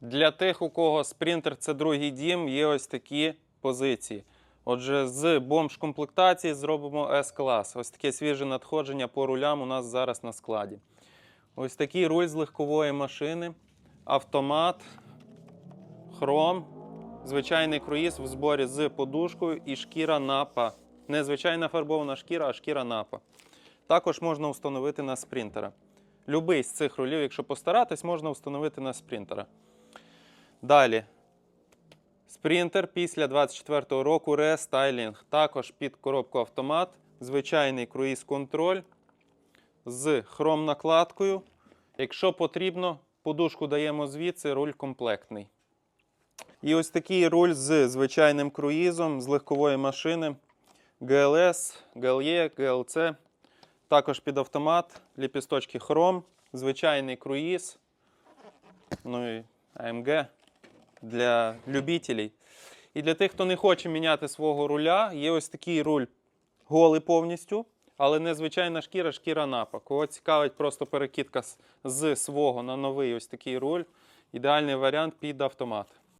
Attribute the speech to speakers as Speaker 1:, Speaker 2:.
Speaker 1: Для тих, у кого спринтер це другий дім, є ось такі позиції. Отже, з бомж-комплектації зробимо S-клас. Ось таке свіже надходження по рулям у нас зараз на складі. Ось такий руль з легкової машини, автомат, хром, звичайний круїз в зборі з подушкою і шкіра напа. Не звичайна фарбована шкіра, а шкіра напа. Також можна встановити на спринтера. Любий з цих рулів, якщо постаратись, можна встановити на спринтера. Далі. Спринтер після 24-го року рестайлінг. Також під коробку автомат, звичайний круїз-контроль з хром-накладкою. Якщо потрібно, подушку даємо звідси, руль комплектний. І ось такий руль з звичайним круїзом з легкової машини GLS, GLE, GLC. Також під автомат, ліпісточки хром, звичайний круїз. Ну і AMG для любителів. І для тих, хто не хоче міняти свого руля, є ось такий руль голий повністю, але не звичайна шкіра, шкіра напа. Кого цікавить просто перекидка з свого на новий ось такий руль, ідеальний варіант під автомат.